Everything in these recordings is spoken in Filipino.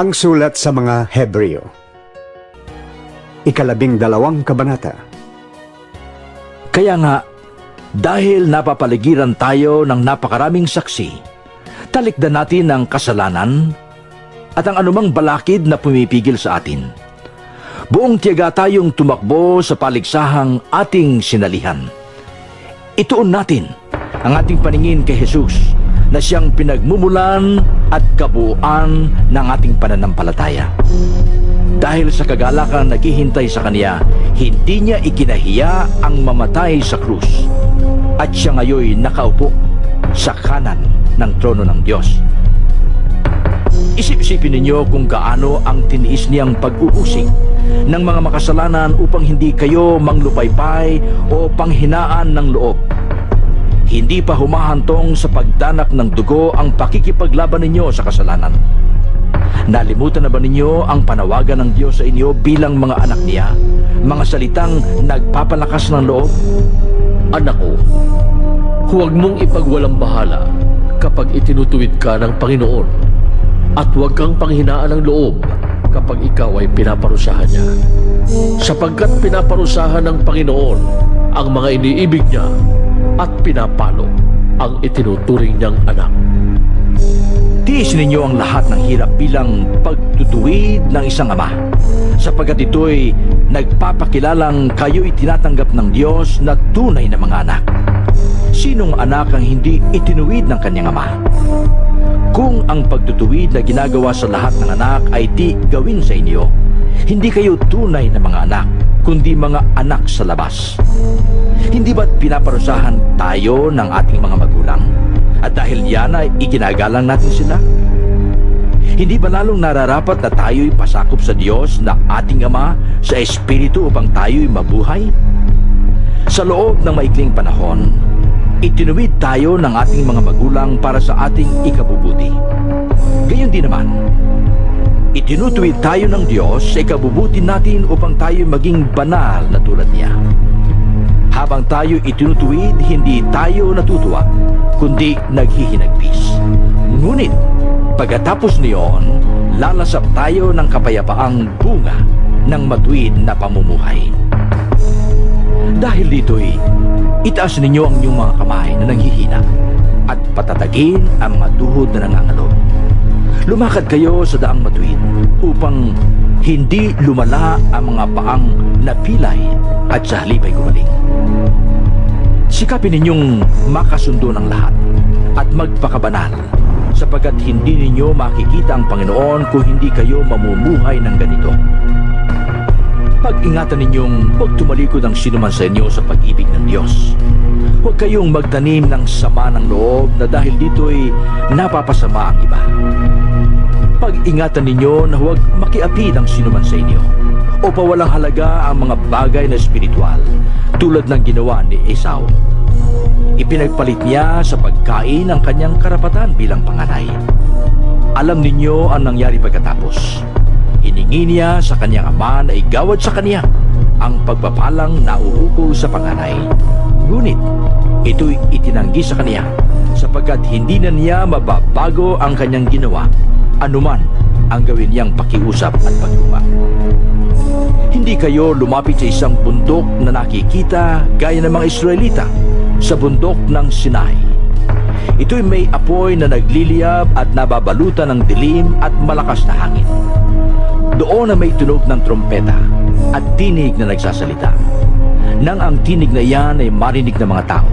Ang sulat sa mga Hebreo. Ikalabing dalawang kabanata. Kaya nga, dahil napapaligiran tayo ng napakaraming saksi, talikdan natin ang kasalanan at ang anumang balakid na pumipigil sa atin. Buong tiyaga tayong tumakbo sa paligsahang ating sinalihan. Ituon natin ang ating paningin kay Jesus na siyang pinagmumulan at kabuuan ng ating pananampalataya. Dahil sa kagalakan naghihintay sa kanya, hindi niya ikinahiya ang mamatay sa krus. At siya ngayoy nakaupo sa kanan ng trono ng Diyos. Isip-isipin ninyo kung gaano ang tiniis niyang pag-uusig ng mga makasalanan upang hindi kayo manglupaypay o panghinaan ng loob. Hindi pa humahantong sa pagdanak ng dugo ang pakikipaglaban ninyo sa kasalanan. Nalimutan na ba ninyo ang panawagan ng Diyos sa inyo bilang mga anak niya? Mga salitang nagpapalakas ng loob? Anak ko, huwag mong ipagwalang bahala kapag itinutuwid ka ng Panginoon at huwag kang panghinaan ng loob kapag ikaw ay pinaparusahan niya. Sapagkat pinaparusahan ng Panginoon ang mga iniibig niya at pinapalo ang itinuturing niyang anak. Tiis ninyo ang lahat ng hirap bilang pagtutuwid ng isang ama, sapagkat ito'y nagpapakilalang kayo'y tinatanggap ng Diyos na tunay na mga anak. Sinong anak ang hindi itinuwid ng kanyang ama? Kung ang pagtutuwid na ginagawa sa lahat ng anak ay di gawin sa inyo, hindi kayo tunay na mga anak, kundi mga anak sa labas. Hindi ba't pinaparusahan tayo ng ating mga magulang? At dahil yan ay iginagalang natin sila? Hindi ba lalong nararapat na tayo'y pasakop sa Diyos na ating Ama sa Espiritu upang tayo'y mabuhay? Sa loob ng maikling panahon, itinuwid tayo ng ating mga magulang para sa ating ikabubuti. Gayon din naman, itinutuwid tayo ng Diyos sa ikabubuti natin upang tayo maging banal na tulad niya. Habang tayo itinutuwid, hindi tayo natutuwa, kundi naghihinagpis. Ngunit, pagkatapos niyon, lalasap tayo ng kapayapaang bunga ng matuwid na pamumuhay. Dahil dito'y, itaas ninyo ang inyong mga kamay na nanghihina at patatagin ang mga tuhod na nangangalo. Lumakad kayo sa daang matuwid upang hindi lumala ang mga paang napilay at sa halip ay gumaling. Sikapin ninyong makasundo ng lahat at magpakabanal sapagkat hindi ninyo makikita ang Panginoon kung hindi kayo mamumuhay ng ganito. Pag-ingatan ninyong huwag tumalikod ang sinuman sa inyo sa pag-ibig ng Diyos. Huwag kayong magtanim ng sama ng loob na dahil dito'y napapasama ang iba. Pag-ingatan ninyo na huwag makiapid ang sinuman sa inyo o pawalang halaga ang mga bagay na espiritual tulad ng ginawa ni Esau. Ipinagpalit niya sa pagkain ang kanyang karapatan bilang panganay. Alam ninyo ang nangyari pagkatapos. Hiningi niya sa kanyang ama na igawad sa kanya ang pagpapalang nauukol sa panganay. Ngunit ito'y itinanggi sa kanya sapagkat hindi na niya mababago ang kanyang ginawa anuman ang gawin niyang pakiusap at pagtuma. Hindi kayo lumapit sa isang bundok na nakikita gaya ng mga Israelita sa bundok ng Sinai. Ito'y may apoy na nagliliyab at nababalutan ng dilim at malakas na hangin. Doon na may tunog ng trompeta at tinig na nagsasalita. Nang ang tinig na iyan ay marinig ng mga tao,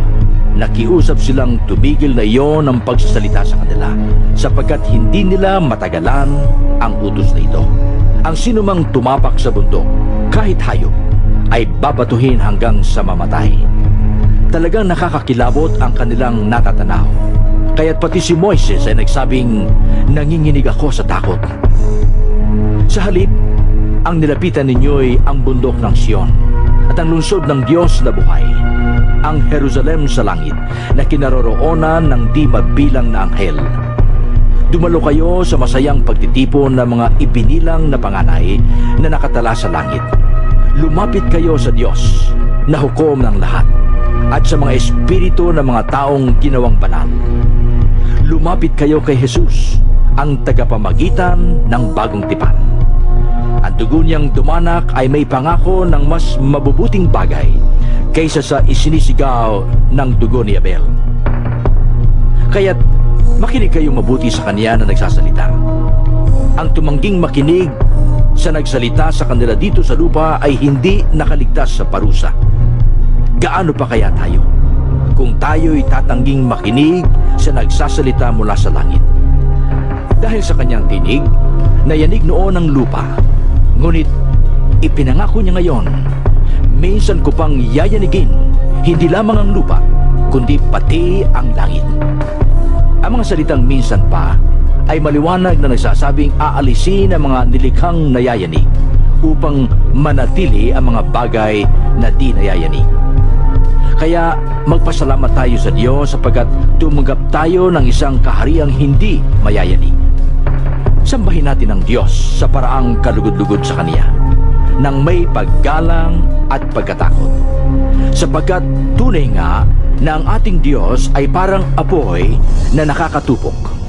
nakiusap silang tumigil na iyon ang pagsasalita sa kanila sapagkat hindi nila matagalan ang utos na ito. Ang sinumang tumapak sa bundok, kahit hayop, ay babatuhin hanggang sa mamatay. Talagang nakakakilabot ang kanilang natatanaw. Kaya't pati si Moises ay nagsabing, nanginginig ako sa takot. Sa halip, ang nilapitan ninyo'y ang bundok ng Sion at ang lungsod ng Diyos na buhay, ang Jerusalem sa langit na kinaroroonan ng di mabilang na anghel. Dumalo kayo sa masayang pagtitipon ng mga ibinilang na panganay na nakatala sa langit. Lumapit kayo sa Diyos na hukom ng lahat at sa mga espiritu ng mga taong ginawang banal. Lumapit kayo kay Jesus ang tagapamagitan ng bagong tipan. Ang dugo niyang dumanak ay may pangako ng mas mabubuting bagay kaysa sa isinisigaw ng dugo ni Abel. Kaya't makinig kayong mabuti sa kanya na nagsasalita. Ang tumangging makinig sa nagsalita sa kanila dito sa lupa ay hindi nakaligtas sa parusa. Gaano pa kaya tayo? Kung tayo'y tatangging makinig sa nagsasalita mula sa langit. Dahil sa kanyang tinig, nayanig noon ang lupa. Ngunit ipinangako niya ngayon, minsan ko pang yayanigin, hindi lamang ang lupa, kundi pati ang langit. Ang mga salitang minsan pa ay maliwanag na nagsasabing aalisin ang mga nilikhang nayayanig upang manatili ang mga bagay na di nayayanig. Kaya magpasalamat tayo sa Diyos sapagkat tumanggap tayo ng isang kahariang hindi mayayanig. Sambahin natin ang Diyos sa paraang kalugod-lugod sa Kanya, nang may paggalang at pagkatakot. Sapagkat tunay nga na ang ating Diyos ay parang apoy na nakakatupok